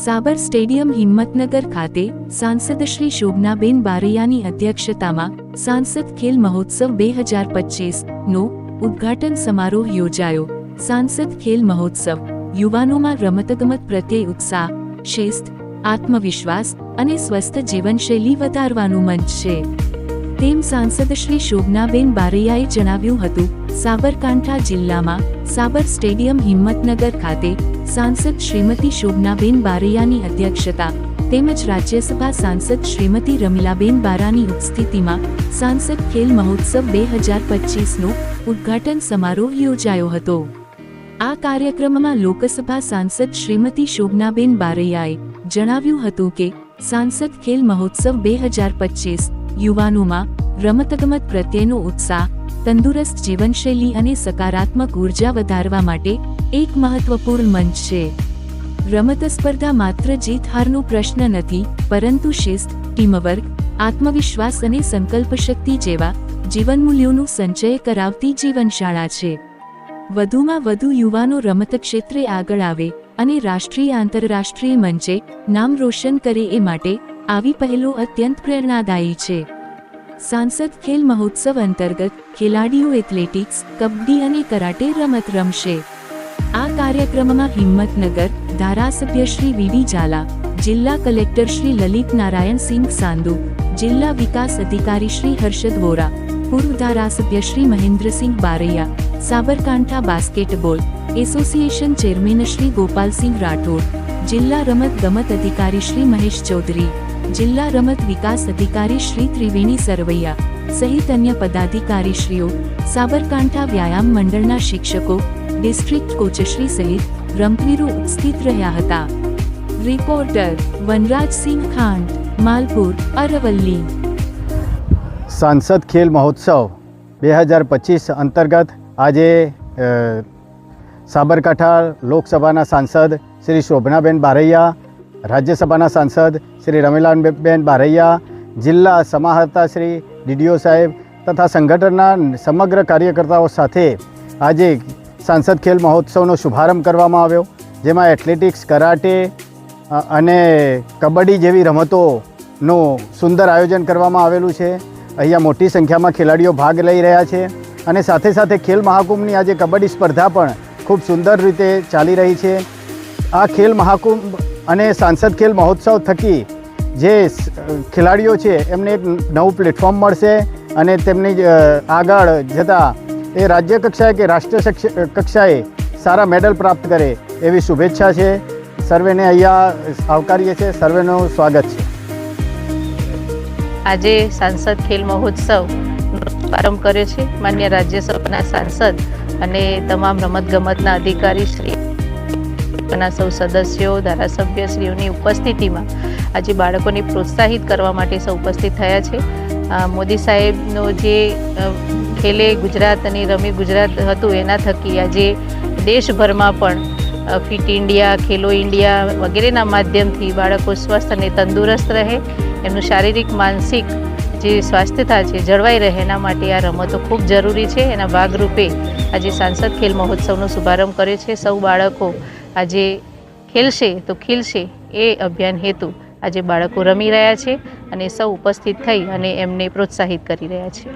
સાબર stadium Himmatnagar ખાતે સાંસદ શ્રી શોભનાબેન બારૈયાની અધ્યક્ષતામાં સાંસદ ખેલ મહોત્સવ બે હજાર પચીસનો ઉદ્ઘાટન સમારોહ યોજાયો. સાંસદ ખેલ મહોત્સવ, યુવાનોમાં રમતગમત પ્રત્યે ઉત્સાહ, શિસ્ત, આત્મવિશ્વાસ અને સ્વસ્થ જીવનશૈલી વધારવાનું મંચ છે. તેમ સાંસદ શ્રી શોભનાબેન બારૈયાએ જણાવ્યું હતું, સાબરકાંઠા જિલ્લામાં સાબર સ્ટેડિયમ હિંમતનગર ખાતે સાંસદ શ્રીમતી શોભનાબેન બારૈયાની અધ્યક્ષતા તેમજ રાજ્યસભા સાંસદ શ્રીમતી રમીલાબેન બારાની ઉપસ્થિતિમાં સાંસદ ખેલ મહોત્સવ બે હજાર પચીસનો ઉદ્ઘાટન સમારોહ યોજાયો હતો. આ કાર્યક્રમમાં લોકસભા સાંસદ શ્રીમતી શોભનાબેન બારૈયાએ જણાવ્યું હતું કે, સાંસદ ખેલ મહોત્સવ બે હજાર પચીસ યુવાનોમાં રમતગમત પ્રત્યેનો ઉત્સાહ, તંદુરસ્ત જીવનશૈલી અને સકારાત્મક ઊર્જા વધારવા માટે એક મહત્વપૂર્ણ મંચ છે. રમત સ્પર્ધા માત્ર જીત હારનો પ્રશ્ન નથી, પરંતુ શિસ્ત, ટીમવર્ક, આત્મવિશ્વાસ અને સંકલ્પ શક્તિ જેવા જીવનમૂલ્યોનું સંચય કરાવતી જીવનશાળા છે. વધુમાં વધુ યુવાનો રમત ક્ષેત્રે આગળ આવે અને રાષ્ટ્રીય આંતરરાષ્ટ્રીય મંચે નામ રોશન કરે એ માટે આવી પહેલો અત્યંત પ્રેરણાદાયી છે. સાંસદ ખેલ મહોત્સવ અંતર્ગત ખેલાડીઓ એથ્લેટિક્સ, કબડ્ડી અને કરાટે રમત રમશે. આ કાર્યક્રમમાં હિંમતનગર, ધારાસભ્ય શ્રી વીડી ઝાલા, જિલ્લા કલેક્ટર શ્રી લલિત નારાયણ સિંહ સાંધુ જિલ્લા વિકાસ અધિકારી શ્રી હર્ષદ વોરા, પૂર્વ ધારાસભ્ય Shri Mahendrasinh Baraiya, Sabarkantha basketball association chairman Shri Gopalsinh Rathod, જિલ્લા રમત ગમત અધિકારી શ્રી મહેશ ચૌધરી. જિલ્લા રમત વિકાસ અધિકારી શ્રી ત્રિવેણી સરવૈયા સહિત અન્ય પદાધિકારીશ્રીઓ, સાબરકાંઠા વ્યાયામ મંડળના શિક્ષકો, ડિસ્ટ્રિક્ટ કોચશ્રી સહિત રમતવીરો ઉપસ્થિત રહ્યા હતા. રિપોર્ટર વનરાજસિંહ ખાંડ, માલપુર, અરવલ્લી. સાંસદ ખેલ મહોત્સવ બે હજાર પચીસ અંતર્ગત આજે સાબરકાંઠા લોકસભાના સાંસદ શ્રી શોભનાબેન બારૈયા રાજ્યસભાના સાંસદ શ્રી રમીલાલબેન બારૈયા, જિલ્લા સમાહર્તા શ્રી ડીડીઓ સાહેબ તથા સંગઠનના સમગ્ર કાર્યકર્તાઓ સાથે આજે સાંસદ ખેલ મહોત્સવનો શુભારંભ કરવામાં આવ્યો, જેમાં એથ્લેટિક્સ, કરાટે અને કબડ્ડી જેવી રમતોનું સુંદર આયોજન કરવામાં આવેલું છે. અહીંયા મોટી સંખ્યામાં ખેલાડીઓ ભાગ લઈ રહ્યા છે અને સાથે સાથે ખેલ મહાકુંભની આજે કબડ્ડી સ્પર્ધા પણ ખૂબ સુંદર રીતે ચાલી રહી છે. આ ખેલ મહાકુંભ અને સાંસદ ખેલ મહોત્સવ થકી જે ખેલાડીઓ છે, એમને એક નવું પ્લેટફોર્મ મળશે અને તેમની આગળ જતાં એ રાજ્ય કક્ષાએ કે રાષ્ટ્રીય કક્ષાએ સારા મેડલ પ્રાપ્ત કરે એવી શુભેચ્છા છે. સર્વેને અહીંયા આવકારીએ છીએ. સર્વેનું સ્વાગત છે. આજે સાંસદ ખેલ મહોત્સવ પ્રારંભ કર્યો છે. માન્ય રાજ્યસભાના સાંસદ અને તમામ રમતગમતના અધિકારી શ્રી ના સૌ સદસ્યો, ધારાસભ્યશ્રીઓની ઉપસ્થિતિમાં આજે બાળકોને પ્રોત્સાહિત કરવા માટે સૌ ઉપસ્થિત થયા છે. મોદી સાહેબનો જે ખેલે ગુજરાત અને રમી ગુજરાત હતું એના થકી આજે દેશભરમાં પણ ફિટ ઇન્ડિયા, ખેલો ઇન્ડિયા વગેરેના માધ્યમથી બાળકો સ્વસ્થ અને તંદુરસ્ત રહે. એમનું શારીરિક, માનસિક જે સ્વાસ્થ્યતા છે જળવાઈ રહે એના માટે આ રમતો ખૂબ જરૂરી છે. એના ભાગરૂપે આજે સાંસદ ખેલ મહોત્સવનો શુભારંભ કર્યો છે. સૌ બાળકો આજે ખેલશે તો ખીલશે એ અભિયાન હેતુ. આજે બાળકો રમી રહ્યા છે અને સૌ ઉપસ્થિત થઈ અને એમને પ્રોત્સાહિત કરી રહ્યા છે.